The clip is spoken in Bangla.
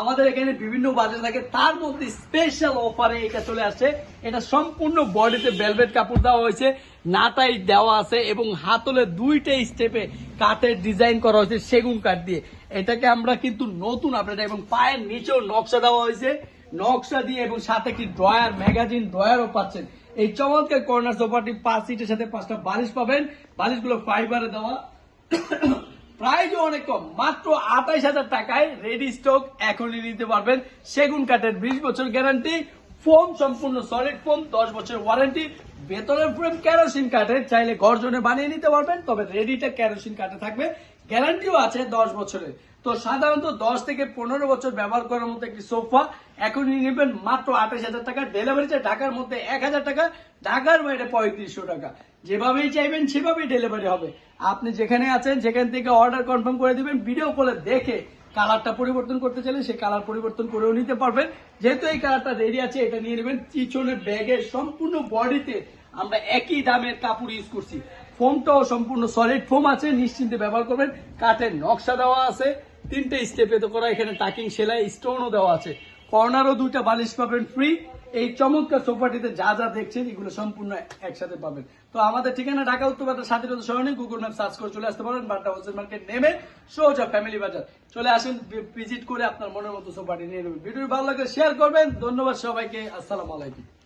আমাদের এখানে বিভিন্ন বাজার থাকে। তার মধ্যে স্পেশাল অফারে এটা চলে আসছে এটা সম্পূর্ণ বডিতে ভেলভেট কাপড় দেওয়া হয়েছে। নাটাই দেওয়া আছে এবং হাতলে দুইটা স্টেপে কাঠের ডিজাইন করা হয়েছে সেগুন কাঠ দিয়ে। এটাকে আমরা কিন্তু নতুন আপনাদের এবং পায়ের নিচেও নকশা দেওয়া হয়েছে। নকশা দিয়ে এবং সাথে একটি ড্রয়ার, ম্যাগাজিন, ড্রয়ারও পাচ্ছেন। এই চমৎকার কর্নার সোফাটি পাঁচ সিটের সাথে পাঁচটা বালিশ পাবেন। বালিশগুলো ফাইবারে দেওয়া। প্রাইজও অনেক কম, মাত্র আঠাইশ হাজার টাকায় রেডি স্টক এখনই নিতে পারবেন। সেগুন কাঠের বিশ বছর গ্যারান্টি ফোম সম্পূর্ণ সলিড ফোম দশ বছর ওয়ারেন্টি ভেতরের ফ্রেম কেরোসিন কাঠের চাইলে গর্জনে বানিয়ে নিতে পারবেন, তবে রেডিটা কেরোসিন কাঠে থাকবে। গ্যারান্টিও আছে দশ বছরের তো সাধারণত দশ থেকে পনেরো বছর ব্যবহার করার মতো একটি সোফা এখনই নেবেন মাত্র আঠাশ হাজার টাকা। ডেলিভারি ঢাকার মধ্যে এক হাজার টাকা, ঢাকার বাইরে পঁয়ত্রিশশো টাকা। যেভাবেই চাইবেন সেভাবেই ডেলিভারি হবে। আপনি যেখানে আছেন সেখান থেকে অর্ডার কনফার্ম করে দিবেন ভিডিও কলে দেখে কালারটা পরিবর্তন করতে চাইলে সেই কালার পরিবর্তন করেও নিতে পারবেন। যেহেতু এই কালারটা রেডি আছে, এটা নিয়ে নেবেন পিছনে ব্যাগের সম্পূর্ণ বডিতে আমরা একই দামের কাপড় ইউজ করছি। ফোমটাও সম্পূর্ণ সলিড ফোম আছে, নিশ্চিন্তে ব্যবহার করবেন। কাঠের নকশা দেওয়া আছে, তিনটে স্টেপে তো করা, এখানে টাকিং সেলাই স্টোনও দেওয়া আছে। কর্নারও দুইটা বালিশ পাবেন ফ্রি এই চমৎকার সোফাটিতে যা যা দেখছেন, এগুলো সম্পূর্ণ একসাথে পাবেন। তো আমাদের ঠিকানা ঢাকা, উত্তর বাজার স্বাধীনতা সরণি গুগল ম্যাপ সার্চ করে চলে আসতে পারেন। বাড্ডা হোলসেল মার্কেট নেমে সোজা ফ্যামিলি বাজার। চলে আসেন ভিজিট করে আপনার মনের মতো সোফাটি নিয়ে নেবেন। ভিডিও ভালো লাগলে শেয়ার করবেন। ধন্যবাদ সবাইকে। আসসালামু আলাইকুম।